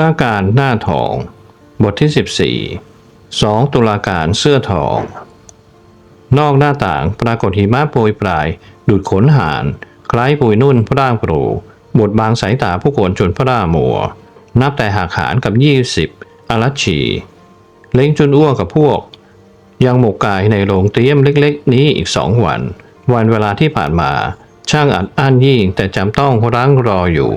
ราการหน้าทอง บทที่ 14 2 ตุลาการเสื้อทอง นอกหน้าต่างปรากฏหิมะโปรยปลาย ดูดขนหาน คล้ายปุยนุ่นพระร่างปรูบทบางสายตาผู้คนจนพระร่ามัว นับแต่หักหารกับ 20อลัชชี เล้งจุนอ้วกกับพวก ยังหมกกายในโรงเตรียมเล็กๆ นี้อีกสองวัน วันเวลาที่ผ่านมา ช่างอัดอั้นยิ่งแต่จำต้องรั้งรออยู่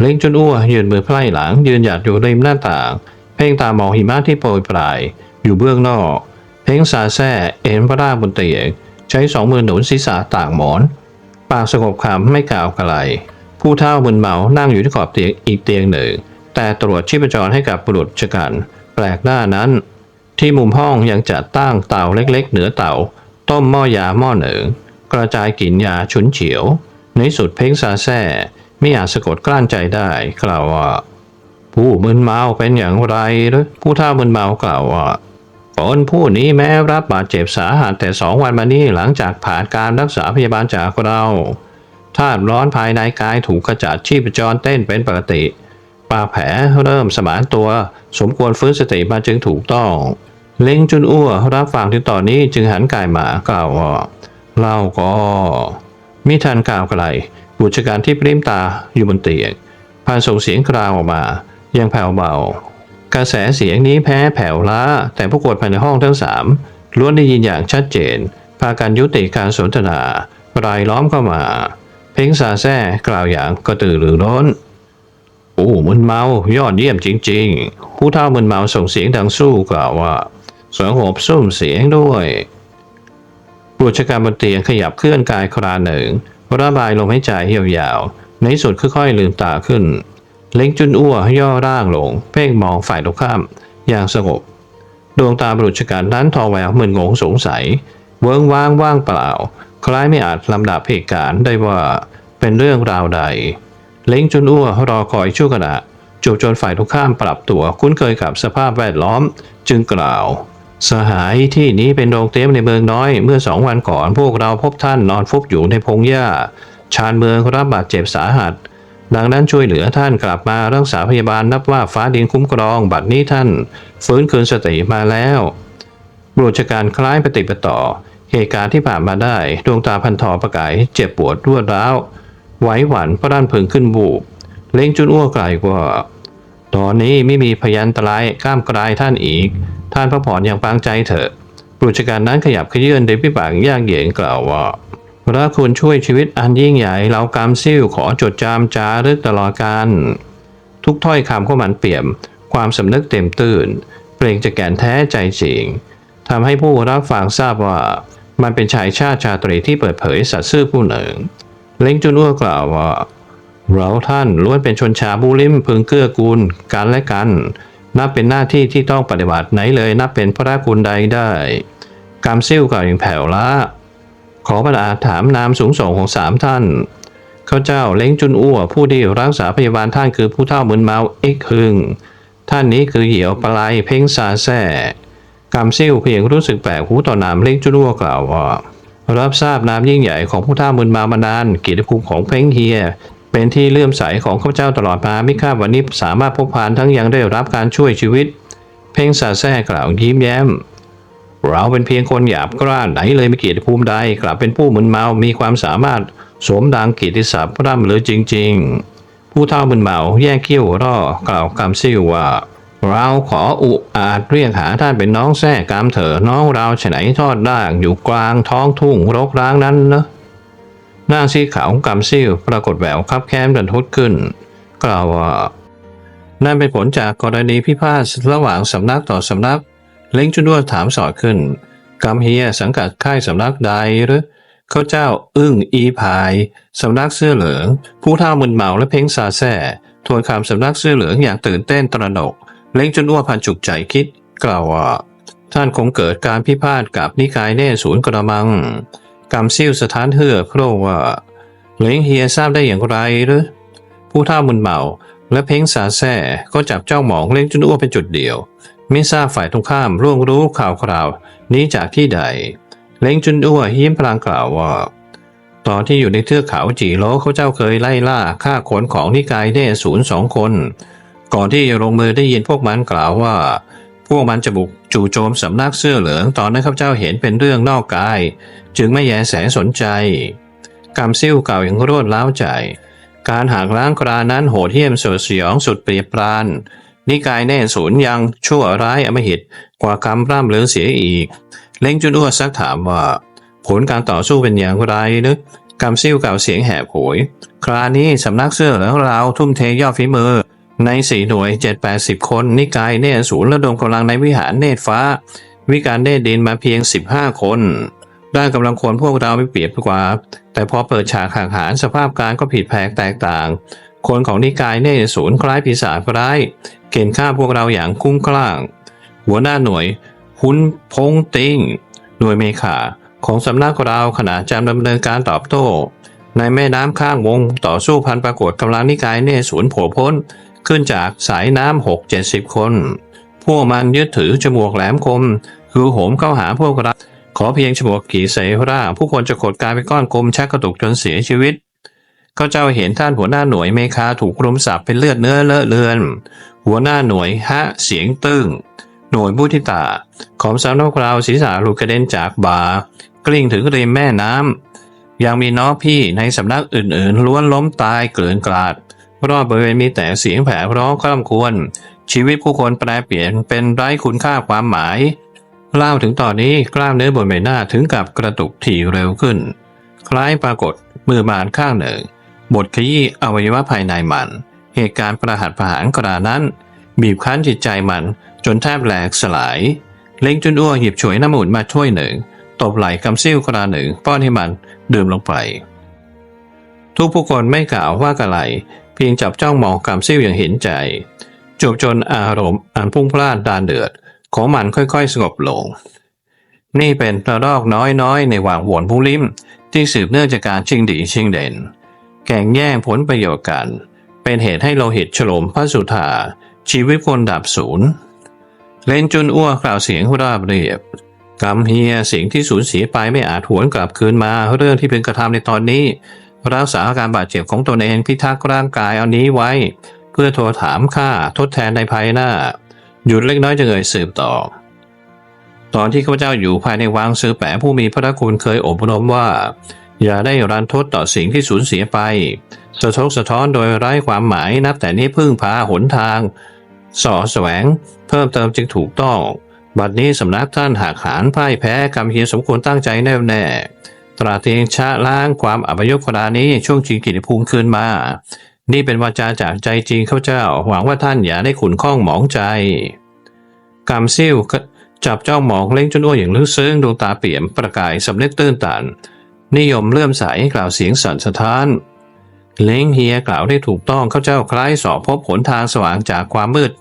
เล้งจนอ้วยืนมือไพร่หลัง ยืนหยัดอยู่ริมหน้าต่าง เพ่งตามองหิมะที่โปรยปลาย อยู่เบื้องนอก เพ่งซาแซ่เอ็นพระร่างบนเตียงใช้สองมือหนุนศีรษะต่างหมอน ปากสงบคำไม่กล่าวกระไรผู้เฒ่ามึนเมานั่งอยู่ที่ขอบเตียงอีกเตียงหนึ่ง แต่ตรวจชีพจรให้กับบุรุษชะกัน แปลกหน้านั้น ที่มุมห้องยังจัดตั้งเต่าเล็กๆ เหนือเต่า ต้มหม้อยาหม้อหนึ่ง กระจายกลิ่นยาฉุนเฉียว ในสุดเพ่งซาแซ่ ไม่อาจสะกดกลั้นใจได้ กล่าวว่าผู้มึนเมาเป็นอย่างไรหรือผู้เฒ่ามึนเมากล่าวว่าคนผู้นี้แม้รับบาดเจ็บสาหัสแต่สองวันมานี้หลังจากผ่านการรักษาพยาบาลจากเราธาตุร้อนภายในกายถูกขจัดชีพจรเต้นเป็นปกติปาแผลเริ่มสมานตัว สมควรฟื้นสติมาจึงถูกต้อง เล็งจุนอ้วรับฟังถึงตอนนี้จึงหันกายมากล่าวว่าเล่าก็มิทันกล่าวอะไรบุชการที่ปริมตาอยู่บนเตียงผ่านส่งเสียงกราวออกมายังแผ่วเบากระแสเสียงนี้แพ้แผ่วล้า แต่ผู้คนภายในห้องทั้งสามล้วนได้ยินอย่างชัดเจน พากันยุติการสนทนารายล้อมเข้ามา เพ่งซาแซ่กล่าวอย่างกระตือรือร้นโอ้มึนเมายอดเยี่ยมจริง ๆ ผู้เฒ่ามึนเมาส่งเสียงดังสู้กล่าวว่าสงบซุ่มเสียงด้วยบุชการบนเตียงขยับเคลื่อนกายคราหนึ่ง ระบายลมหายใจยาวๆ ในสุดค่อยๆลืมตาขึ้น เล้งจุนอ้วย่อร่างลง เพ่งมองฝ่ายตรงข้าม อย่างสงบ ดวงตาบรุษการนั้นทอแววมึนงงสงสัย เวิ้งว้างว่างเปล่า คล้ายไม่อาจลำดับเหตุการณ์ได้ว่าเป็นเรื่องราวใด เล้งจุนอ้วรอคอยชั่วขณะจูบจนฝ่ายทุกข้ามปรับตัวคุ้นเคยกับสภาพแวดล้อม จึงกล่าว สหายที่นี้เป็นโรงเต็มในเมืองน้อย เมื่อสองวันก่อนพวกเราพบท่านนอนฟุบอยู่ในพงหญ้า ชานเมืองรับบาดเจ็บสาหัส ดังนั้นช่วยเหลือท่านกลับมารักษาพยาบาลนับว่าฟ้าดินคุ้มครอง บัดนี้ท่าน ฟื้นคืนสติมาแล้วบุรุษการคล้ายปฏิปต่อ เหตุการณ์ที่ผ่านมาได้ ดวงตาพันทอประกายเจ็บปวดรวดร้าวไหวหวั่นพระด้านพึงขึ้นบูบเล้งจุนอ้วกไกลกว่า ตอนนี้ไม่มีพยันตรายก้ามกลายท่านอีก ท่านพักผ่อนอย่างปางใจเถอะบุรุษการนั้นขยับขยื่นเดพิปากยากเย็นกล่าวว่าพระคุณช่วยชีวิตอันยิ่งใหญ่เรากำซิ่วขอจดจำจารึกตลอดการทุกถ้อยคำของมันเปี่ยม ความสำนึกเต็มตื่น เปล่งจากแก่นแท้ใจจริงทำให้ผู้รับฟังทราบว่า มันเป็นชายชาติชาตรีที่เปิดเผยสัตย์ซื่อผู้หนึ่ง เล้งจุนอ้วกล่าวว่า เราท่านล้วนเป็นชนชาบูลิมพึงเกื้อกูลกันและกัน นับเป็นหน้าที่ที่ต้องปฏิบัติไหนเลยนับเป็นพระคุณใดได้กำซิ่วกล่าอย่างแผ่วละขอประดาถามนามสูงส่งของสามท่านข้าเจ้าเล้งจุนอ้วผู้ที่รักษาพยาบาลท่านคือผู้เฒ่ามึนเมาเอ็กฮึงท่านนี้คือเหี่ยวปลายเพ่งซาแซ่กำซิ่วเพียงรู้สึกแปลกหูต่อนามเล้งจุนอ้วกล่าวว่ารับทราบนามยิ่งใหญ่ของผู้ท่ามึนมามานานเกียรติภูมิของเพ้งเฮีย เป็นที่เลื่อมใสของข้าพเจ้าตลอดมาไม่คาดวันนี้สามารถพบผ่านทั้งยังได้รับการช่วยชีวิต เพ่งซาแซ่กล่าวยิ้มแย้ม เราเป็นเพียงคนหยาบกร้านไหนเลยไม่เกียรติภูมิใดกลับเป็นผู้มึนเมา มีความสามารถสมดังเกียรติศัพท์ร่ำเลยจริง ๆ ผู้เท่ามึนเมาแยกเขี้ยวร่อกล่าวคำซิ่วว่าเราขออุอาจเรียกหาท่านเป็นน้องแท้กามเถอะน้องเราฉไหนทอดด่างอยู่กลางท้องทุ่งรกร้างนั้นเนะ หน้าซีขาวของกำซิ่วปรากฏแววคับแค้นดันทุดขึ้น กล่าวว่า นั่นเป็นผลจากกรณีพิพาทระหว่างสำนักต่อสำนัก เล้งจุนด้วถามสอดขึ้นกำเฮียสังกัดค่ายสำนักใดหรือเขาเจ้าอึ้งอีพายสำนักเสื้อเหลือง ผู้เท่ามึนเมาและเพ้งซาแซ่ทวนคำสำนักเสื้อเหลืองอย่างตื่นเต้นตระหนก เล้งจุนอ้วพันจุกใจคิด กล่าวว่า ท่านคงเกิดการพิพาทกับนิกายแน่ศูนย์กระมัง กำซิ่วสถานเฮือโครว่าเหล้งเฮียทราบได้อย่างไรหรือผู้ท่ามึนเมาและเพ้งซาแซ่ก็จับเจ้าหมองเล้งจุนอ้วเป็นจุดเดียว ไม่ทราบฝ่ายตรงข้ามร่วงรู้ข่าวคราว นี้จากที่ใด เล้งจุนอ้วยิ้มพลางกล่าวว่า ตอนที่อยู่ในเทือกเขาจีโลเขาเจ้าเคยไล่ล่าฆ่าขนของนิกายเน่ศูนย์สองคน ก่อนที่จะลงมือได้ยินพวกมันกล่าวว่า พวกมันจะบุกจู่โจมสำนักเสื้อเหลืองตอนนั้นข้าพเจ้าเห็นเป็นเรื่องนอกกาย จึงไม่แยแสสนใจกำซิ่วเก่าอย่างรวดล้าวใจ การหักล้างกรานั้นโหดเหี้ยมสุดสยองสุดเปรียบปรานนิกายแน่ศูนย์ยังชั่วร้ายอมหิตกว่าคำร่ำเลือเสียอีก เล้งจุนอ้วซักถามว่า ผลการต่อสู้เป็นอย่างไรนึกกำซิ่วเก่าเสียงแหบโหย ครานี้สำนักเสื้อเหลืองเราทุ่มเทยอดฝีมือ ในสี่หน่วยเจ็ดแปดสิบคน นิกายเนตรศูนย์ระดมกำลังในวิหารเนตรฟ้า วิการเนตรดินมาเพียงสิบห้าคนด้านกำลังคนพวกเราไม่เปรียบกว่า แต่พอเปิดฉากห่างหารสภาพการก็ผิดแผกแตกต่าง คนของนิกายเนตรศูนย์คล้ายปีศาจร้ายเกณฑ์ฆ่าพวกเราอย่างคุ้มกล้างหัวหน้าหน่วยหุนพงติงหน่วยเมฆาของสำนักเราขณะจำดำเนินการตอบโต้ ในแม่น้ำข้างวงต่อสู้พันปรากฏกำลังนิกายเนตรศูนย์โผล่พ้น ขึ้นจากสายน้ำหกเจ็ดสิบคน พวกมันยึดถือจมวกแหลมคม คือโหมเข้าหาพวกเราขอเพียงฉมวกขี่เสราผู้คนจะขดกายเป็นก้อนกลมชักกระตุกจนเสียชีวิตก็เจ้าเห็นท่านหัวหน้าหน่วยเมคาถูกรุมสับเป็นเลือดเนื้อเลอะเลือน หัวหน้าหน่วยฮะเสียงตึ้งหน่วยบุทิตา ของสำนักเราศีรษะหลุดกระเด็นจากบ่ากลิ้งถึงริมแม่น้ำยังมีน้องพี่ในสำนักอื่นๆ ล้วนล้มตายเกลื่อนกลาด รอบบริเวณมีแต่เสียงแผ่ร้องคร่ำครวญชีวิตผู้คนแปรเปลี่ยนเป็นไร้คุณค่าความหมายเล่าถึงตอนนี้กล้ามเนื้อบนใบหน้าถึงกับกระตุกถี่เร็วขึ้น คล้ายปรากฏมือบานข้างหนึ่ง บทขยี้อวัยวะภายในมัน เหตุการณ์ประหัตประหารกรานั้น บีบคั้นจิตใจมันจนแทบแหลกสลาย เล้งจุนอ้วหยิบฉวยน้ำอุ่นมาถ้วยหนึ่ง ตบไหล่กำซิ่วกราหนึ่งป้อนให้มันดื่มลงไป ทุกผู้คนไม่กล่าวว่ากะไร เพียงจับจ้องมองกำซิ่วอย่างเห็นใจ จบจนอารมณ์อันพุ่งพล่านดานเดือด ของมันค่อยๆ สงบลง นี่เป็นระลอกน้อยๆ ในหว่างหวนผู้ลิ้ม ที่สืบเนื่องจากการชิงดีชิงเด่น แข่งแย่งผลประโยชน์กัน เป็นเหตุให้โลหิตฉลมพระสุธาชีวิตคนดับศูนย์เลนจุนอ้วกล่าวเสียงราบเรียบกำเฮียสิ่งที่สูญเสียไปไม่อาจหวนกลับคืนมาเรื่องที่เป็นกระทำในตอนนี้ รักษาอาการบาดเจ็บของตนเองพิทักษ์ร่างกายเอานี้ไว้ เพื่อโทรถามค่าทดแทนในภายหน้า หยุดเล็กน้อยจะเอ่ยสืบต่อ ตอนที่ข้าพเจ้าอยู่ภายในวังซื้อแปะผู้มีพระคุณเคยอบรมว่า อย่าได้รันทดต่อสิ่งที่สูญเสียไป สะทกสะท้อนโดยไร้ความหมายนับแต่นี้พึ่งพาหนทางสอแสวง เพิ่มเติมจึงถูกต้อง บัดนี้สำนักท่านหากหานพ่ายแพ้กำเฮียสมควรตั้งใจแน่วแน่ ตราเตียงชะล้างความอับยศครานี้ช่วงชิงกิติภูมิคืนมา นี่เป็นวาจาจากใจจริงข้าเจ้า หวังว่าท่านอย่าได้ขุนข้องหมองใจกำซิ่วจับจ้องมองเล่งจนอ้วนอย่างลึกซึ้งดวงตาเปี่ยมประกายสำเร็จตื้นตัน นิยมเลื่อมใสกล่าวเสียงสั่นสะท้าน เล้งเฮียกล่าวได้ถูกต้องข้าเจ้าคล้ายสอบพบหนทางสว่างจากความมืด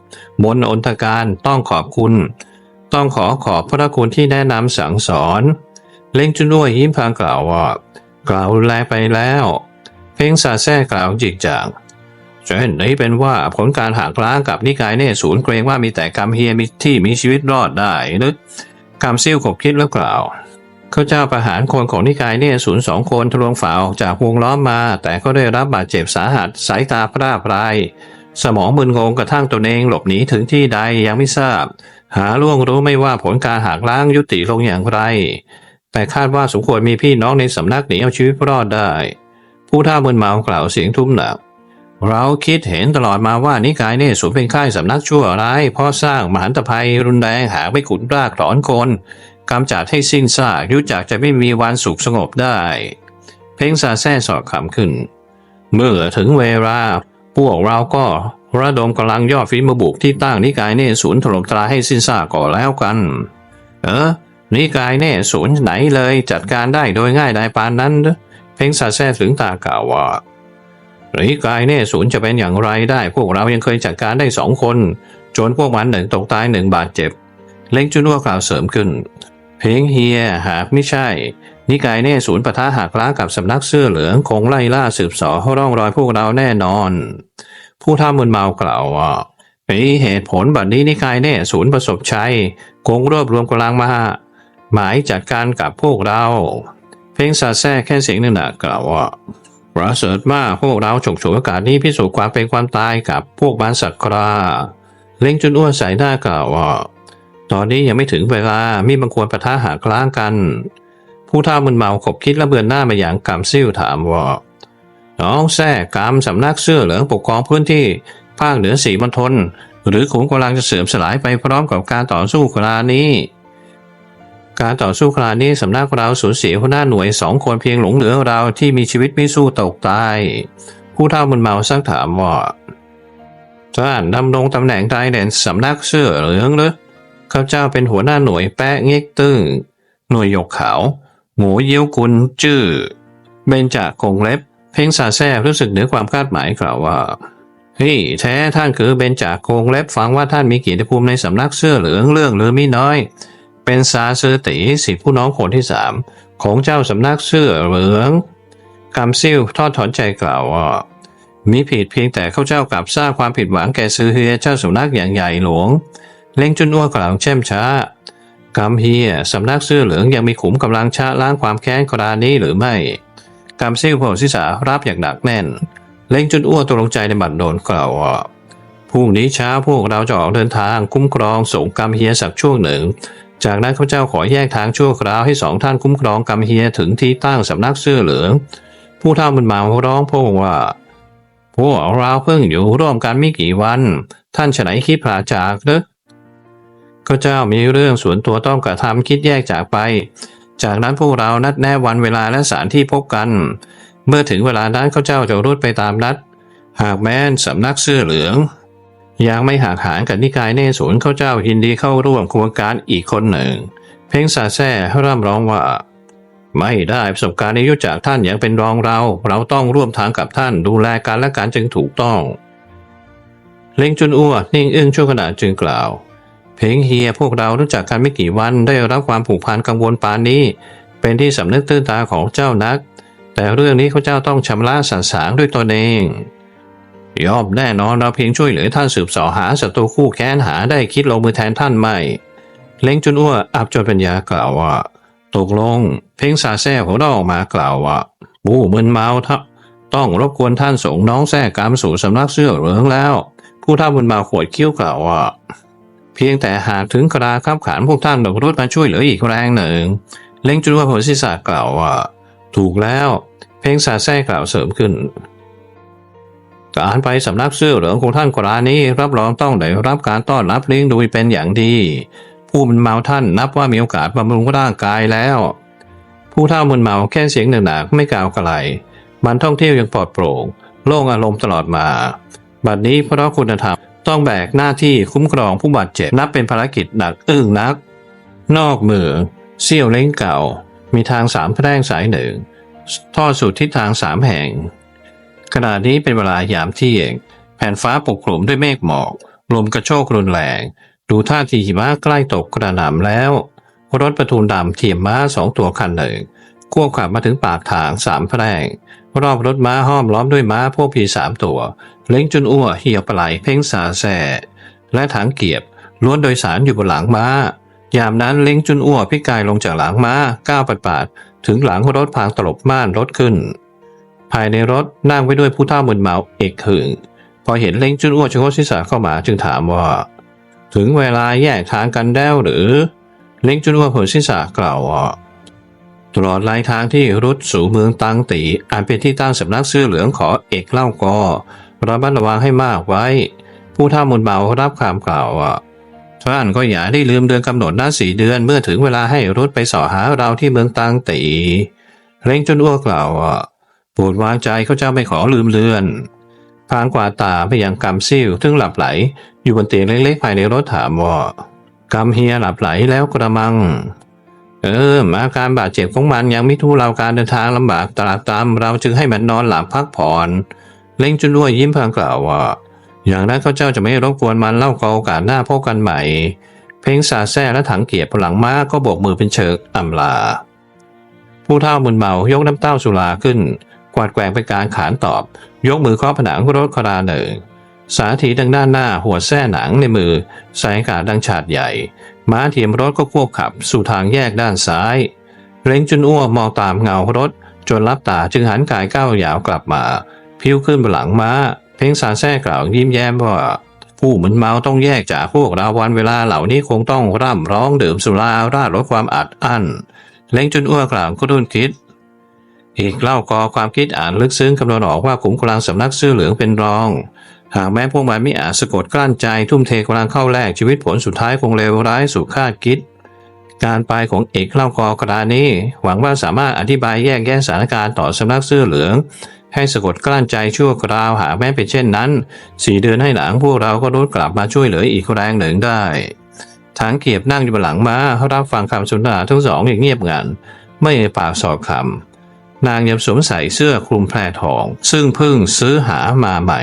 มนอนตการต้องขอบคุณ ต้องขอขอบพระคุณที่แนะนำสั่งสอน เล้งจุนอ้วยยิ้มพางกล่าวว่ากล่าวแลไปแล้ว เพ่งซาแซ่กล่าวจิกจางเช่นนี้เป็นว่าผลการหักล้างกับนิกายเนตรศูนย์เกรงว่ามีแต่กำเฮียมิที่มีชีวิตรอดได้นึกกำซิ่วขบคิดแล้วกล่าวข้าเจ้าประหารคนของนิกายเนี่ยศูนย์สองคนทะลวงฝ่าออกจากวงล้อมมา แต่ก็ได้รับบาดเจ็บสาหัสสายตาพร่าพรายสมองมึนงงกระทั่งตนเองหลบหนีถึงที่ใดยังไม่ทราบ หาล่วงรู้ไม่ว่าผลการหักล้างยุติลงอย่างไร แต่คาดว่าสมควรมีพี่น้องในสำนักหนีเอาชีวิตรอดได้ ผู้ท่ามึนเมากล่าวเสียงทุ้มหนัก เราคิดเห็นตลอดมาว่านิกายเนี่ยสูนเป็นค่ายสำนักชั่วร้ายพราะสร้างมหันตภัยรุนแรงหากไม่ขุนรากถอนคนกำจัดให้สิ้นซากยุจักจะไม่มีวันสุขสงบได้ เพ่งซาแซ่สอดคำขึ้น เมื่อถึงเวลาพวกเราก็ระดมกำลังยอดฝีมือบุกที่ตั้งนิกายเน่ศูนถล่มทลายให้สิ้นซากก่อแล้วกัน เออ นิกายเน่ศูนย์ไหนเลยจัดการได้โดยง่ายไดายปานนั้น เพ่งซาแซ่ถึงตากล่าวว่านิกายเน่ศูนย์จะเป็นอย่างไรได้ พวกเรายังเคยจัดการได้สองคนจนพวกมันหนึ่งตกตายหนึ่งบาดเจ็บ เล้งจุนว่ากล่าวเสริมขึ้น เพ่งเฮียหากไม่ใช่ นิกายเน่ศูนย์ปะทะหักล้ากับสำนักเสื้อเหลืองคงไล่ล่าสืบเสอร่องรอยพวกเราแน่นอน ผู้ท่ามึนเมากล่าวว่ามีเหตุผลบัดนี้นิกายเน่ศูนย์ประสบชัยคงรวบรวมกำลังมา หมายจัดการกับพวกเราเพ่งซาแซ่แค่เสียงหนึ่งนะกล่าวว่าประเสริฐมากพวกเราฉกฉวยโอกาสนี้พิสูจน์ความเป็นความตายกับพวกบ้านสักคราเล้งจนอ้วนใส่หน้ากล่าวว่าตอนนี้ยังไม่ถึงเวลามีบางควรประทะหากล้างกัน ผู้เฒ่ามึนเมาขบคิดและเบือนหน้ามาอย่างกำซิ่วถามว่าน้องแท้กำสำนักเสื้อเหลืองปกครองพื้นที่ภาคเหนือสีมณฑลหรือขุมกำลังจะเสื่อมสลายไปพร้อมกับการต่อสู้ครานี้ การต่อสู้คราวนี้สำนักเราสูญเสียหัวหน้าหน่วยสองคนเพียงหลงเหลือเราที่มีชีวิตไม่สู้ตกตายผู้เฒ่ามึนเมาซักถามว่าท่านดำรงตำแหน่งใดเด่นสำนักเสื้อเหลืองหรือข้าเจ้าเป็นหัวหน้าหน่วยแปะเง็กตึ้งหน่วยหยกขาวหมูเยี่ยวกุลจื้อเบนจากกงเล็บ เพ่งสาแซ่รู้สึกเหนือความคาดหมายกล่าวว่าเฮ้ยแท้ท่านคือเบนจากกงเล็บฟังว่าท่านมีเกียรติภูมิในสำนักเสื้อเหลืองเรื่องหรือไม่น้อย เป็นซาเซอตีสิทธิผู้น้องคนที่สามของเจ้าสำนักเสื้อเหลืองกำซิ่วทอดถอนใจกล่าวว่ามีผิดเพียงแต่เข้าเจ้ากลับสร้างความผิดหวังแก่ซือเฮียเจ้าสำนักอย่างใหญ่หลวง เล้งจุนอ้วกล่าวเช่มช้ากำเฮียสำนักเสื้อเหลืองยังมีขุมกำลังชะล้างความแค้นกรณีนี้หรือไม่กำซิ่วโผล่ศีรษะรับอย่างหนักแน่น เล้งจุนอ้วตกลงใจในบัตรโดนกล่าวว่าพรุ่งนี้เช้าพวกเราจะออกเดินทางคุ้มครองสงกรรมเฮียสักช่วงหนึ่ง จากนั้นข้าเจ้าขอแยกทางชั่วคราวให้สองท่านคุ้มครองกำเฮียถึงที่ตั้งสำนักเสื้อเหลือง ผู้เฒ่ามันมาร้องพวกว่าพวกเราเพิ่งอยู่ร่วมกันไม่กี่วัน ท่านฉไหนคิดพลาจากเด้อข้าเจ้ามีเรื่องส่วนตัวต้องกระทำคิดแยกจากไป จากนั้นพวกเรานัดแน่วันเวลาและสถานที่พบกัน เมื่อถึงเวลานั้นข้าเจ้าจะรุดไปตามนัด หากแม้นสำนักเสื้อเหลือง ยังไม่หักหานกับนิกายเนศูนเข้าเจ้ายินดีเข้าร่วมโครงการอีกคนหนึ่ง เพ่งซาแซ่ร่ำร้องว่า ไม่ได้ประสบการณ์ในยุจากท่านอยังเป็นรองเรา เราต้องร่วมทางกับท่านดูแลกันและการจึงถูกต้อง เล้งจุนอ้วนิ่งอึ้งชั่วขณะจึงกล่าว เพ่งเฮียพวกเรารู้จักกันไม่กี่วันได้รับความผูกพันกังวลปานนี้ เป็นที่สำนึกตื้นตาของเจ้านัก แต่เรื่องนี้เขาเจ้าต้องชำระสันสางด้วยตนเอง ยอมแน่นอนเราเพียงช่วยเหลือท่านสืบสอหาศัตรูคู่แค้นหาได้คิดลงมือแทนท่านไม่ เล้งจุนอ้วอับจนปัญญากล่าวว่า ตกลง เพ่งซาแซ่ของเราออกมากล่าวว่าบู้มึนเมาทับต้องรบกวนท่านส่งน้องแซ่กามสู่สำนักเสื้อเหลืองแล้ว ผู้ท่ามึนเมาขวดคิ้วกล่าวว่า เพียงแต่หากถึงกราคับขานพวกท่านดอกรุดมาช่วยเหลืออีกแรงหนึ่ง เล้งจุนอ้วผลศีรษะกล่าวว่า ถูกแล้ว เพ่งซาแซ่กล่าวเสริมขึ้น การไปสำนักเสื้อเหลืองของท่านกรานี้รับรองต้องได้รับการต้อนรับเลี้ยงดูเป็นอย่างดี ผู้มึนเมาท่านนับว่ามีโอกาสบำรุงร่างกายแล้ว ผู้เฒ่ามึนเมาแค่เสียงหนักๆไม่กล่าวไกลมันท่องเที่ยวยังปลอดโปร่ง โล่งอารมณ์ตลอดมา บัดนี้เพราะคุณธรรมต้องแบกหน้าที่คุ้มครองผู้บาดเจ็บนับเป็นภารกิจหนักอึ้งนัก นอกเมืองเซี่ยวเล้งเก่า มีทางสามแพร่งสายหนึ่งทอดสู่ทิศทางสามแห่ง ขณะนี้เป็นเวลายามเที่ยง แผ่นฟ้าปกคลุมด้วยเมฆหมอก ลมกระโชกรุนแรง ดูท่าทีหิมะใกล้ตกกระหน่ำแล้ว รถประทุนดำเทียมม้าสองตัวคันหนึ่งควบขับมาถึงปากทางสามแพร่ง รอบรถม้าห้อมล้อมด้วยม้าพวกผีสามตัว เล้งจุนอ้วเหี่ยวปลาไหลเพ่งสาแสและถังเกียบล้วนโดยสารอยู่บนหลังม้า ยามนั้นเล้งจุนอ้วพิกายลงจากหลังม้าก้าวปัดปาดๆถึงหลังรถพางตลบม่านรถขึ้น ภายในรถนั่งไว้ด้วยผู้เฒ่ามึนเมาเอกหึงพอเห็นเล้งจุนอ้วชะงกศีรษะเข้ามาจึงถามว่า ถึงเวลาแยกทางกันแล้วหรือ เล้งจุนอ้วเผยศีรษะกล่าวว่าตลอดลายทางที่รุดสู่เมืองตังตีอันเป็นที่ตั้งสำนักเสื้อเหลืองขอเอกเล่าก็ระมัดระวังให้มากไว้ ผู้ท่ามุนเมารับคำกล่าวว่าท่านก็อย่าได้ลืมเดือนกำหนดนัดสี่เดือนเมื่อถึงเวลาให้รุดไปสอหาเราที่เมืองตังตีเร่งจนอ้วกกล่าวว่า โปรดวางใจเขาเจ้าไม่ขอลืมเลือนพางกวาตาไปยังกำซิ่วซึ่งหลับไหล อยู่บนเตียงเล็กๆภายในรถถามว่ากำเฮียหลับไหลแล้วกระมัง เอออาการบาดเจ็บของมันยังไม่ทุเราการเดินทางลำบากตรากตรำเราจึงให้มันนอนหลับพักผ่อน เล่งจุนด้วยยิ้มพลางกล่าวว่า อย่างนั้นเขาเจ้าจะไม่รบกวนมันเล่าโอกาสหน้าพบกันใหม่ เพ่งสาแซ่และถังเกียร์หลังม้าก็โบกมือเป็นเชิกอำลา ผู้เฒ่ามึนเมายกน้ำเต้าสุราขึ้น กวาดแกว่งไปการขานตอบ ยกมือเคาะผนังรถคราหนึ่ง สาถีดังด้านหน้าหัวแส้หนังในมือสายกาศดังฉาดใหญ่ ม้าเทียมรถก็ควบขับสู่ทางแยกด้านซ้ายเร่งจุนอ้วมองตามเงารถ จนรับตาจึงหันกายก้าวยาวกลับมา พิ้วขึ้นบนหลังม้า เพ่งสารแท้กล่าวยิ้มแย้มว่าผู้เหมึนเมาต้องแยกจากพวกเราวันเวลาเหล่านี้คงต้องร่ำร้องดื่มสุราราดลดความอัดอั้นเล้งจุนอ้วกล่าวก็รุนคิด อีกเล่ากอความคิดอ่านลึกซึ้งคำนวณออกว่าขุมกำลังสำนักซื่อเหลืองเป็นรอง หากแม้พวกมันไม่อาจสะกดกลั้นใจทุ่มเทกำลังเข้าแลกชีวิตผลสุดท้ายคงเลวร้ายสู่คาดคิด การไปของเอกเล่ากอกระดานี้ หวังว่าสามารถอธิบายแยกแยะสถานการณ์ต่อสำนักซื่อเหลือง ให้สะกดกลั้นใจชั่วคราวหากแม้เป็นเช่นนั้นสี่เดือนให้หลังพวกเราก็รุดกลับมาช่วยเหลืออีกแรงหนึ่งได้ทางเกียบนั่งอยู่บนหลังม้ารับฟังคำสนทนาทั้งสองอย่างเงียบงันไม่ปากสอบคำ นางยังสวมใส่เสื้อคลุมแพรทอง ซึ่งเพิ่งซื้อหามาใหม่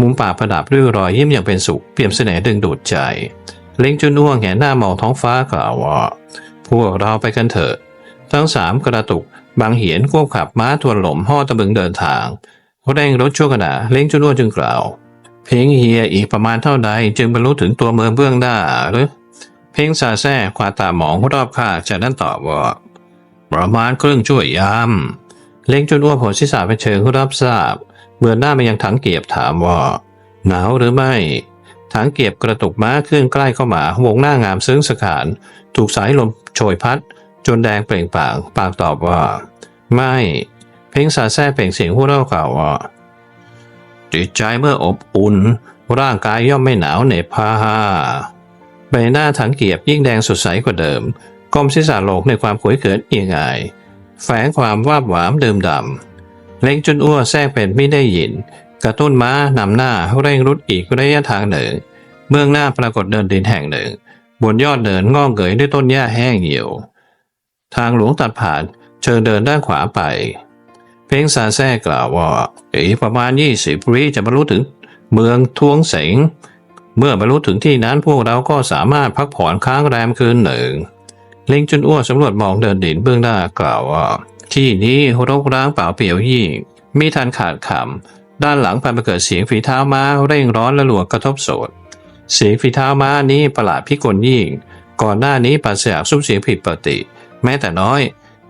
มุมปากประดับด้วยรอยยิ้มอย่างเป็นสุขเปี่ยมเสน่ห์ดึงดูดใจ เล้งจุนอ้วงแหงหน้ามองท้องฟ้ากล่าวว่า พวกเราไปกันเถอะ ทั้งสามกระตุกบางเหียนควบขับม้าทวนหล่มห่อตะบึงเดินทางเร่งรถชั่วขณะเล้งจุนอ้วงจึงกล่าว เพียงเฮียอีกประมาณเท่าใดจึงบรรลุถึงตัวเมืองเบื้องหน้าหรือเพ่งซาแซ่ควาตาหมองรอบข้างจากนั้นตอบว่าประมาณครึ่งชั่วยาม เล้งจนอ้วนผลศีรษะเป็นเชิงรับทราบ เมื่อหน้ามายังถังเกียบถามว่า หนาวหรือไม่ถังเกียบกระตุกม้าขึ้นใกล้เข้ามาวงหน้างามซึ้งสขาน ถูกสายลมโชยพัด จนแดงเปล่งปากปากตอบว่า ไม่ เพ่งสาแซ่เปล่งเสียงหัวเราะกล่าวว่าจิตใจเมื่ออบอุ่น ร่างกายย่อมไม่หนาวเหน็บผ้าใบหน้าถังเกียบยิ่งแดงสดใสกว่าเดิมก้มศีรษะโลกในความขวยเขินเอียงอาย แฝงความวาบหวามเดิมดำเล็งจนอ้วแทรกเป็นไม่ได้ยิน กระตุ้นม้านำหน้าเร่งรุดอีกระยะทางหนึ่ง เบื้องหน้าปรากฏเดินดินแห่งหนึ่ง บนยอดเนินงอกเกยด้วยต้นหญ้าแห้งเหี่ยว ทางหลวงตัดผ่านเชิญเดินด้านขวาไป เพ่งซาแซ่กล่าวว่าอีกประมาณยี่สิบวิจะบรรลุถึงเมืองทวงเสง เมื่อบรรลุถึงที่นั้นพวกเราก็สามารถพักผ่อนค้างแรมคืนหนึ่ง ล็งจุนอ้วนสำรวจมองเดินดินเบื้องหน้ากล่าวว่า ที่นี้รกร้างเปล่าเปลี่ยวยิ่งมีทันขาดคำด้านหลังพันไปเกิดเสียงฝีเท้าม้าเร่งร้อนและหลวงกระทบโสดเสียงฝีเท้าม้านี้ประหลาดพิกลยิ่ง ก่อนหน้านี้ปราศจากซุ้มเสียงผิดปกติ แม้แต่น้อย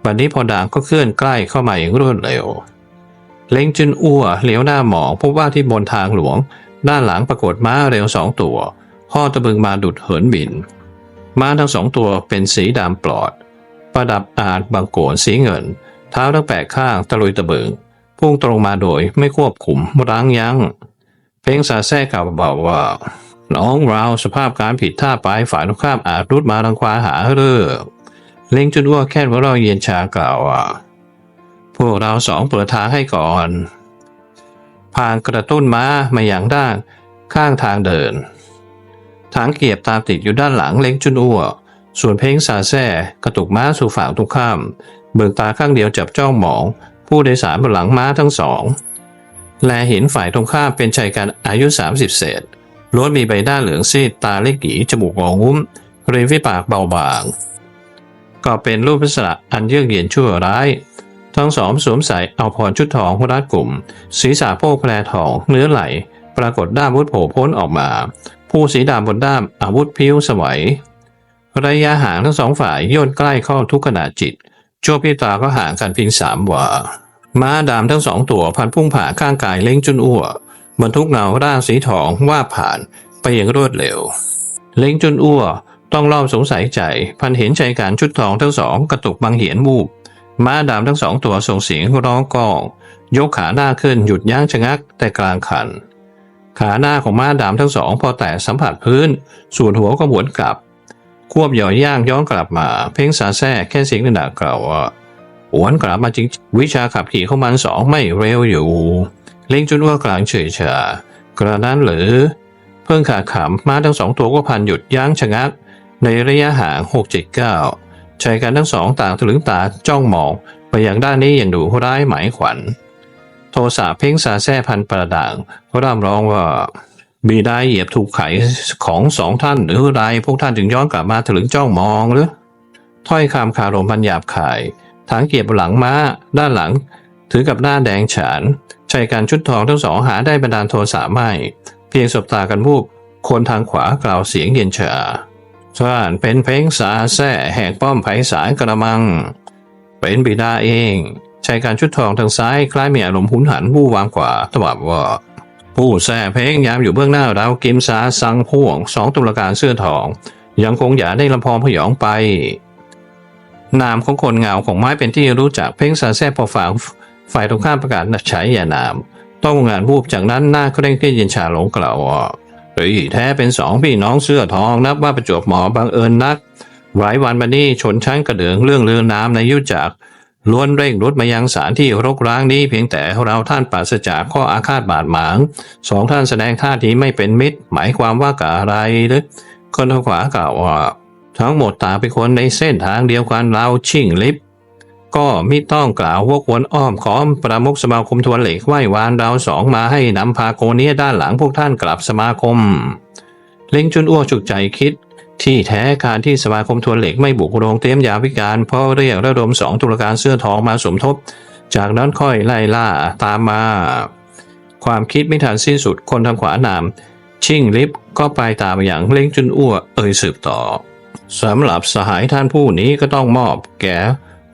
บัดนี้พอด่างก็เคลื่อนใกล้เข้ามาอย่างรวดเร็ว เล็งจุนอ้วเหลียวหน้ามองพบว่าที่บนทางหลวง ด้านหลังปรากฏม้าเร็วสองตัวห่อตะบึงมาดุดเหินบิน ม้าทั้งสองตัวเป็นสีดำปลอด ประดับอาจบางโกนสีเงิน เท้าทั้งแปดข้างตะลุยตะเบิงพุ่งตรงมาโดยไม่ควบคุมร้งยัง้ง เพ่งสาแท้กล่าวเบาๆว่าน้องเราสภาพการผิดท่าไปฝ่ายตรงข้ามอาจรุดมาทางขวาหาเรือเล็งจนว่าแค่ว่าเราเย็นชากล่าวว่าพวกเราสองเปิดทางให้ก่อน พางกระตุ้นม้ามาอย่างด้านข้างทางเดิน ทางเกียบตามติดอยู่ด้านหลังเล็งจุนอ้วส่วนเพ้งซาแซ่กระตุกม้าสู่ฝั่งตรงข้าม เบิกตาข้างเดียวจับจ้องมอง ผู้โดยสารบนหลังม้าทั้งสอง แลเห็นฝ่ายตรงข้ามเป็นชายกันอายุ 30 เศษล้วนมีใบหน้าเหลืองซีดตาเล็กหยีจมูกงองุ้มริมฝีปากเบาบาง ก็เป็นรูปลักษณะอันเยือกเย็นชั่วร้าย ทั้งสองสวมใส่เอาพรชุดทองรัดกลุ่ม ศีรษะโพกแพรทองเนื้อไหล ปรากฏด้ามอาวุธโผล่พ้นออกมา ผู้สีดำบนด้ามอาวุธพิ้วสวยระยะห่างทั้งสองฝ่ายย่นใกล้เข้าทุกขณะจิตชั่วพิตาก็ห่างกันเพียงสามวาม้าดำทั้งสองตัวพันพุ่งผ่าข้างกายเล้งจุนอ้วบรรทุกเงาร่างสีทองว่าผ่านไปอย่างรวดเร็ว เล้งจุนอ้วต้องรอบสงสัยใจ พันเห็นใจการชุดทองทั้งสองกระตุกบางเหียนวูบม้าดำทั้งสองตัวส่งเสียงร้องก้อง ยกขาหน้าขึ้นหยุดยั้งชะงักแต่กลางคัน ขาหน้าของม้าดำทั้งสองพอแตะสัมผัสพื้น ส่วนหัวก็หมุนกลับ ควบหย่อยย่างย้อนกลับมา เพ่งสาแท้แค่เสียงหนักกล่าวว่าหวนกลับมาจริงวิชาขับขี่ของมันสองไม่เร็วอยู่ เล่งจุนว่ากลางเฉยชากระนั้นหรือ เพิ่งขาขำม้าทั้งสองตัวก็พันหยุดยั้งชะงัก ในระยะห่างหกเจ็ดเก้าชายกันทั้งสองต่างถลึงตาจ้องมอง ไปอย่างด้านนี้อย่างดูร้ายหมายขวัญ โทสะเพ่งสาแท้พันประด่างร่ำร้องว่าบีได้เหยียบถูกไขของสองท่านหรือไรพวกท่านจึงย้อนกลับมาถลึงจ้องมองหรือถ้อยคำคารมพันหยาบขายทางเกียบหลังม้า ด้านหลัง ถือกับหน้าแดงฉานชายการชุดทองทั้งสองหาได้บันดาลโทสะไม่ เพียงสบตากันวูบคนทางขวากล่าวเสียงเย็นชาท่านเป็นเพลงสาแซ่แหกป้อมไผ่สายกระมัง เป็นบิดาเอง ชายการชุดทองทางซ้ายคล้ายมีอารมณ์หุนหันวู่วามกว่าตวับว่าผู้แส่เพลงยามอยู่เบื้องหน้าเรากิมสาสังพ่วงสองตุลาการเสื้อทอง ยังคงอย่าได้ลำพองพยองไป นามของคนเงาของไม้เป็นที่รู้จักเพ่งสาแซ่พอฝางฝ่ายตรงข้ามประกาศใช้ยานาม ต้องงานวูบจากนั้นหน้าเคร่งเครียดเย็นชาหลงกล่าวว่าเฮ้แท้เป็นสองพี่น้องเสื้อทองนับว่าประจวบหมอบังเอิญนักหลายวันมานี้ชนชั้นกระเดืองเรื่องเรือน้ำในยุจักร ล้วนเร่งรุดมายังสารที่รกร้างนี้เพียงแต่เราท่านปราศจากข้ออาฆาตบาดหมางสองท่านแสดงท่าทีไม่เป็นมิตร หมายความว่ากะอะไรหรือคนทางขวากล่าวว่าทั้งหมดต่างเป็นคนในเส้นทางเดียวกันเราชิ่งลิฟก็ไม่ต้องกล่าววกวนอ้อมขอมประมุขสมาคมทวนเหล็กไหว้วานเราสองมาให้นำพาโกเนียด้านหลังพวกท่านกลับสมาคม เล้งจุนอ้วกฉุกใจคิด ที่แท้การที่สมาคมทวนเหล็กไม่บุกโรงเตรียมยามวิการ เพราะเรียกระดมสองตุลาการเสื้อทองมาสมทบ จากนั้นค่อยไล่ล่าตามมา ความคิดไม่ทันสิ้นสุดคนทางขวานาม ชิ่งลิฟก็ไปตามอย่างเล้งจุนอ้วเอ่ยสืบต่อสำหรับสหายท่านผู้นี้ก็ต้องมอบแก่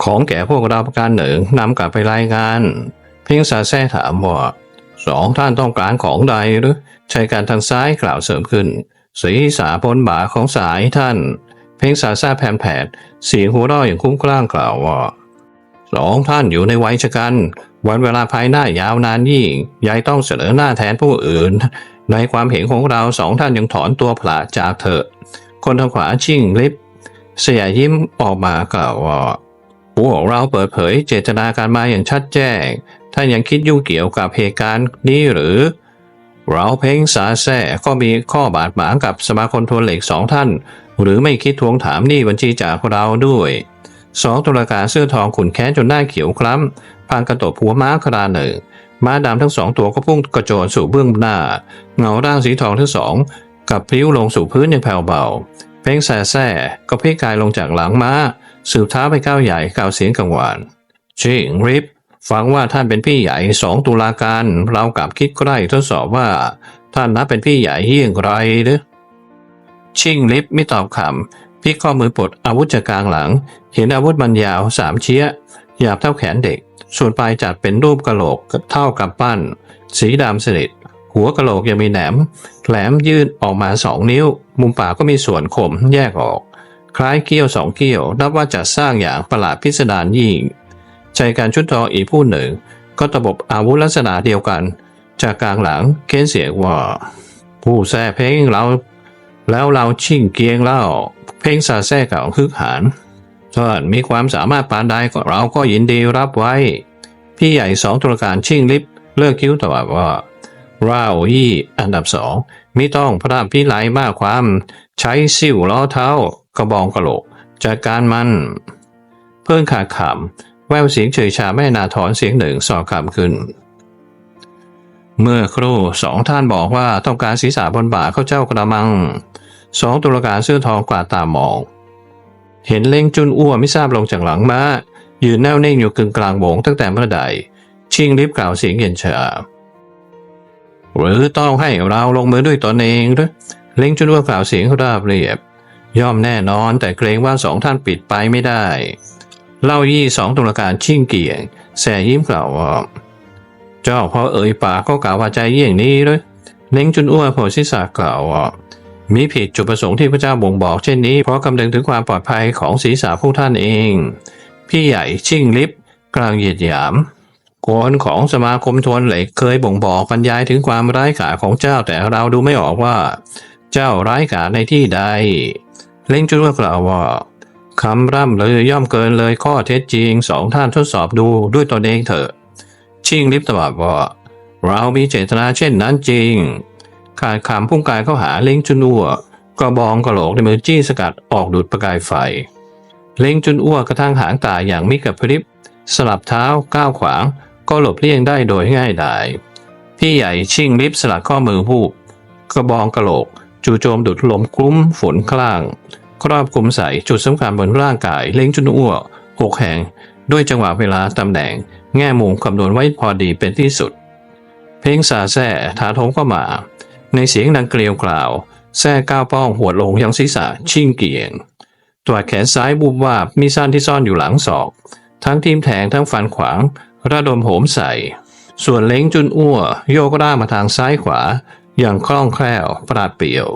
ของแก่พวกเราประการหนึ่งนำกลับไปรายงาน เพียงสาแซ่ถามว่าสองท่านต้องการของใดหรือชายการทางซ้ายกล่าวเสริมขึ้น ศีรษะพ้นบ่าของสายท่าน เพียงสาแซ่แผนแผดเสียงหัวเราะอย่างคุ้มกล้างกล่าวว่าสองท่านอยู่ในวัยชะกัน วันเวลาภายหน้ายาวนานยิ่งยายต้องเสนอหน้าแทนผู้อื่น ในความเห็นของเราสองท่านยังถอนตัวผละจากเถอะ คนทางขวาชิ่งลิฟเสียยิ้มออกมากล่าวว่าพวกเราเปิดเผยเจตนาการมาอย่างชัดแจ้ง ท่านยังคิดยุ่งเกี่ยวกับเหตุการณ์นี้หรือ เราเพ่งสาแซ่ก็มีข้อบาดหมางกับสมาคมทวนเหล็กสองท่าน หรือไม่คิดทวงถามหนี้บัญชีจากเราด้วยสองตุลาการเสื้อทองขุนแค้นจนหน้าเขียวคล้ำพางกระตบหัวม้าคราหนึ่งม้าดำทั้งสองตัวก็พุ่งกระโจนสู่เบื้องหน้า เงาร่างสีทองทั้งสองกับพลิ้วลงสู่พื้นอย่างแผ่วเบา เพ่งแซ่แซ่ก็พลิกกายลงจากหลังม้า สืบเท้าไปก้าวใหญ่ก้าวเสียงกังวานชิงริบ ฟังว่าท่านเป็นพี่ใหญ่สองตุลาการเรากลับคิดใกล้ทดสอบว่า ท่านนับเป็นพี่ใหญ่เยี่ยงไรหรือชิงลิฟไม่ตอบคำพลิกข้อมือปลดอาวุธจากกลางหลัง เห็นอาวุธมันยาวสามเชี้ยหยาบเท่าแขนเด็ก ส่วนปลายจัดเป็นรูปกะโหลกเท่ากับปั้น สีดำสนิทหัวกะโหลกยังมีแหลมแหลมยื่นออกมาสองนิ้ว มุมปากก็มีส่วนคมแยกออก คล้ายเกี้ยวสองเกี้ยว นับว่าจัดสร้างอย่างประหลาดพิสดารยิ่ง ใจการชุดทองอีกผู้หนึ่ง ก็ตบอบอาวุธลักษณะเดียวกัน จากกลางหลังเค้นเสียงว่า ผู้แซ่เพ่งเราแล้วเราชิ่งเกียงเล่า เพ่งสาแซ่เก่าฮึกหานท่านมีความสามารถปานใดก็เราก็ยินดีรับไว้ พี่ใหญ่สองตุลการชิ่งลิฟเลิกคิ้วตอบว่าเรายี่อันดับสองมิต้องพระรามพิไลมากความ ใช้สิวล้อเท้ากระบองกระโหลกจัดการมัน เพิ่งขาดขำ แววเสียงเฉยชาแม่นาถอนเสียงหนึ่งสอบคำขึ้น เมื่อครู่สองท่านบอกว่าต้องการศีรษะบนบ่าเข้าเจ้ากระมัง สองตุลาการเสื้อทองกวาดตามอง เห็นเล้งจุนอ้วไม่ทราบลงจากหลังม้า ยืนแน่วนิ่งอยู่กึ่งกลางโบงตั้งแต่เมื่อใด ชิงรีบกล่าวเสียงเย็นชาหรือต้องให้เราลงมือด้วยตนเองหรือเล้งจุนอ้วกล่าวเสียงราบเรียบ ย่อมแน่นอนแต่เกรงว่าสองท่านปิดไปไม่ได้ เล่ายี่สองตุลาการชิ่งเกียงแสยิ้มกล่าวว่าเจ้าพอเอ่ยปากก็กล่าวว่าใจเยี่ยงนี้เลยเล้งจุนอ้วนโผศีรษะกล่าวว่ามีผิดจุดประสงค์ที่พระเจ้าบ่งบอกเช่นนี้เพราะคำนึงถึงความปลอดภัยของศีรษะผู้ท่านเอง พี่ใหญ่ชิ่งลิฟกลางเหยียดหยามกลของสมาคมทวนเหล็กเคยบ่งบอกบรรยายถึงความร้ายกาจของเจ้าแต่เราดูไม่ออกว่า เจ้าร้ายกาจในที่ใด เล้งจุนอ้วนกล่าวว่า คำร่ำเลยย่อมเกินเลยข้อเท็จจริงสองท่านทดสอบดูด้วยตนเองเถอะ ชิงลิฟตอบว่าเรามีเจตนาเช่นนั้นจริง ขาดคำพุ่งกายเข้าหาเล้งจุนอ้วก็บองกระโหลกในมือจี้สกัดออกดูดประกายไฟ เล้งจุนอ้วกระทั่งหางตาอย่างมิกับพริบ สลับเท้าก้าวขวาง ก็หลบเลี่ยงได้โดยง่ายดายพี่ใหญ่ชิงลิฟสลัดข้อมือผู้กระบองกระโหลกจู่โจมดุดลมกลุ้มฝนคลั่ง ครอบคลุมใส่จุดสำคัญบนร่างกายเล้งจุนอ้วหกแห่ง ด้วยจังหวะเวลาตำแหน่ง แง่มุมคำนวณไว้พอดีเป็นที่สุด เพลงสาแซ่ถาโถมเข้ามา ในเสียงดังเกลียวกล่าวแซ่ก้าวป้องหัวลงยังศีรษะชิ่งเกียง ตัวแขนซ้ายบุบวาบมีสั้นที่ซ่อนอยู่หลังศอก ทั้งทีมแทงทั้งฟันขวาง ระดมโหมใส่ ส่วนเล้งจุนอ้วโยกร่ามาทางซ้ายขวา อย่างคล่องแคล่วปราดเปรียว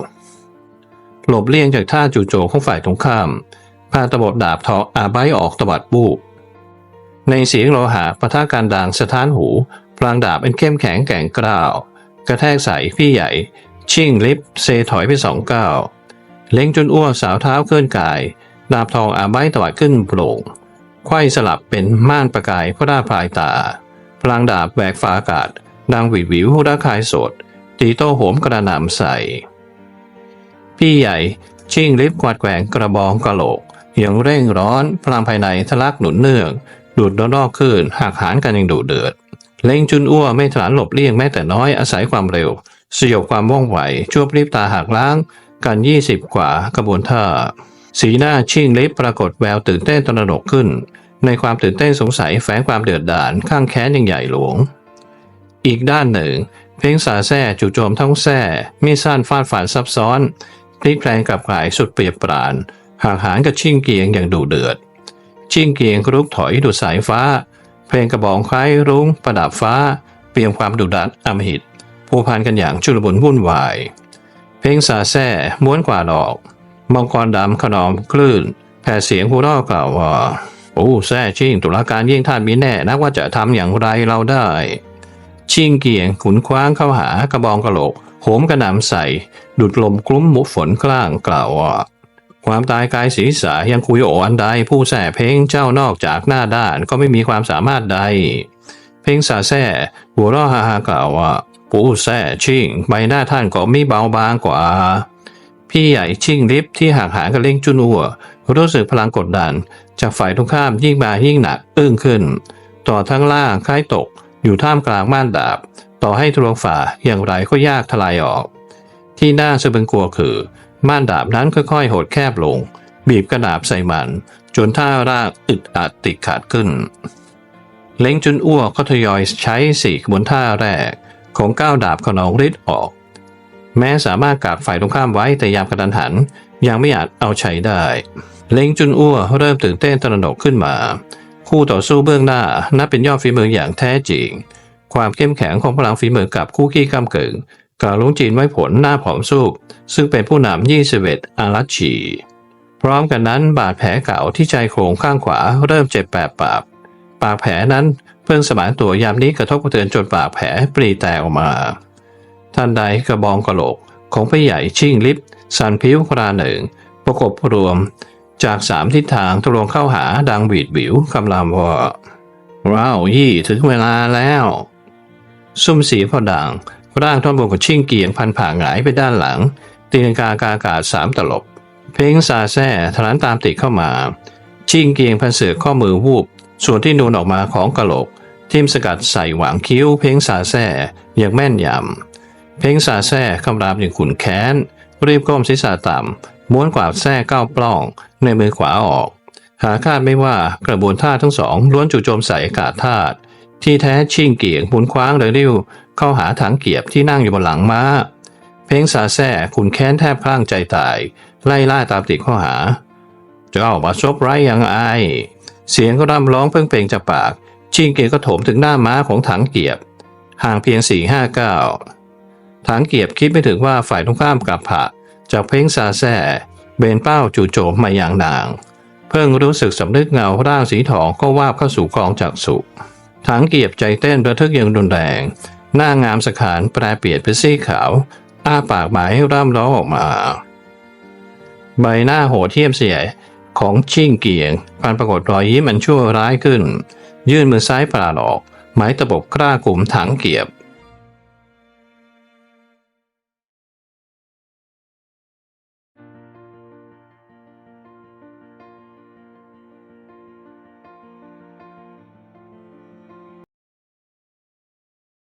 หลบเลี่ยงจากท่าจู่โจมของฝ่ายตรงข้ามพาตบดดาบทองอาใบออกตบัดบูบในเสียงโลหะประทะการดังสะท้านหูพลางดาบเป็นเข้มแข็งแกร่งกล้าว กระแทกใส่พี่ใหญ่ ชิ่งลิฟเซถอยไปสองก้าวเล้งจนอ้วสาวเท้าเคลื่อนกาย ดาบทองอาใบตวัดขึ้นโปร่งไข้สลับเป็นม่านประกายพระดาพลายตา พลางดาบแหวกฟ้าอากาศดังหวิววิวระคายสดตีโต้โหมกระหน่ำใส่ พี่ใหญ่ ชิ่งลิฟต์กวาดแกว่งกระบองกระโหลกอย่างเร่งร้อนพลังภายในทะลักหนุนเนื่อง ดูดรอกขึ้นหักหานกันอย่างดุเดือด เล็งจุนอ้วไม่ถลานหลบเลี่ยงแม้แต่น้อยอาศัยความเร็ว สยบความว่องไวชั่วพริบตาหักล้าง กันยี่สิบกว่ากระบวนท่า สีหน้าชิ่งลิฟปรากฏแววตื่นเต้นตระหนกขึ้น ในความตื่นเต้นสงสัยแฝงความเดือดดาลข้างแค้นอย่างใหญ่หลวง อีกด้านหนึ่งเพ่งสาแซ่จู่โจมทั้งแซ่มีสั้นฟาดฝันซับซ้อน พลิกแปลงกลับกลายสุดเปรียบปราณห่างหานกับชิ่งเกียงอย่างดุเดือด ชิ่งเกียงรุกถอยดูดสายฟ้า เพลงกระบองคล้ายรุ้งประดับฟ้า เปลี่ยนความดุดันอมหิตผูพันกันอย่างชุลมุนวุ่นวาย เพลงสาแซ่ม้วนกว่าดอกมังกรดำขนอมคลื่นแผ่เสียงหัวเราะกล่าวว่าโอ้แซ่ชิงตุลาการยิ่งท่านมีแน่นักว่าจะทำอย่างไรเราได้ ชิงเกียงขุนคว้างเข้าหากระบองกระโหลก โหมกระหน่ำใส่ ดุดลมกลุ้มมุฝนกล้างกล่าวว่าความตายกายศีรษะยังคุยโออันใด ผู้แส่เพลงเจ้านอกจากหน้าด้านก็ไม่มีความสามารถใด เพลงสาแซ่หัวเราะฮาฮากล่าวว่าผู้แส่ชิงใบหน้าท่านก็ไม่เบาบางกว่า พี่ใหญ่ชิงลิฟที่หักหากับเล่งจุนอัวรู้สึกพลังกดดัน จากฝ่ายตรงข้ามยิ่งมายิ่งหนัก อึ้งขึ้น ต่อทั้งล่างคล้ายตก อยู่ท่ามกลางม่านดาบ ต่อให้ทะลวงฝ่าอย่างไรก็ยากทลายออก ที่น่าสะพึงกลัวคือ ม่านดาบนั้นค่อยๆ หดแคบลง บีบกระดาบใส่มัน จนท่ารางอึดอัดติดขาดขึ้น เล้งจุนอ้วก็ทยอยใช้สี่ขบวนท่าแรก ของก้าวดาบขนองฤทธิ์ออก แม้สามารถกาดฝ่ายตรงข้ามไว้แต่ยามกระดันหัน ยังไม่อาจเอาใช้ได้ เล้งจุนอ้วเริ่มตื่นเต้นตระหนกขึ้นมา คู่ต่อสู้เบื้องหน้านับเป็นยอดฝีมืออย่างแท้จริง ความเข้มแข็งของพลังฝีมือกับคู่ขี้กำเกิงกล่าวลุงจีนไว้ผลหน้าผอมสู้ซึ่งเป็นผู้นำยี่สิบเอ็ดอารัชชีพร้อมกันนั้นบาดแผลเก่าที่ใจโครงข้างขวาเริ่มเจ็บแปบปาบปากแผลนั้นเพิ่งสมานตัวยามนี้กระทบกระเทือนจนปากแผลปรีแตกออกมาทันใดกระบองกระโหลกของพี่ใหญ่ชิ่งลิฟสันพิ้วคราหนึ่ง ประกบรวมจากสามทิศทางทะลวงเข้าหาดังบีดบิวคำรามว่าว้าวยี่ถึงเวลาแล้ว ซุ่มสีพอดังร่างท่อนบนของชิ่งเกียงพันผ่าหงายไปด้านหลัง ตีลังกากากาศสามตลบ เพลงซาแซ่ทะลันตามติดเข้ามา ชิ่งเกียงพันเสือข้อมือวูบ ส่วนที่นูนออกมาของกะโหลก ทิมสกัดใส่หวางคิ้ว เพลงสาแซ่อย่างแม่นยำ เพลงสาแซ่คำรามอย่างขุนแค้น รีบก้มศีรษะต่ำม้วนกวาดแส้ก้าวปล้อง ในมือขวาออก หาคาดไม่ว่ากระบวนท่าทั้งสองล้วนจู่โจมใส่อากาศธาตุ ที่แท้ชิงเกียงหมุนคว้างเลยริ้ว เข้าหาถังเกียบที่นั่งอยู่บนหลังม้า เพลงสาแซ่ขุนแค้นแทบพล่างใจตาย ไล่ล่าตามติดข้อหา เจ้ามาซบไร้ยังไอเสียงก็ร่ำร้องเพิ่งเปล่งจากปาก ชิงเกียงก็โถมถึงหน้าม้าของถังเกียบ ห่างเพียงสี่ห้าเก้าถังเกียบคิดไม่ถึงว่าฝ่ายตรงข้ามกับผะจากเพลงซาแซ่เบนเป้าจู่โจมมาอย่างนาง เพิ่งรู้สึกสำนึกเงาร่างสีทองก็วาบเข้าสู่กองจักสุ ถังเกียบใจเต้นระทึกอย่างรุนแรง หน้างามสขานแปรเปลี่ยนเป็นสีขาว อ้าปากหมายให้ร่ำร้องออกมา ใบหน้าโหดเทียมเสียของชิ่งเกียงพันปรากฏรอยยิ้มมันชั่วร้ายขึ้น ยื่นมือซ้ายปราดออก หมายตะบกกล้ากลุ่มถังเกียบ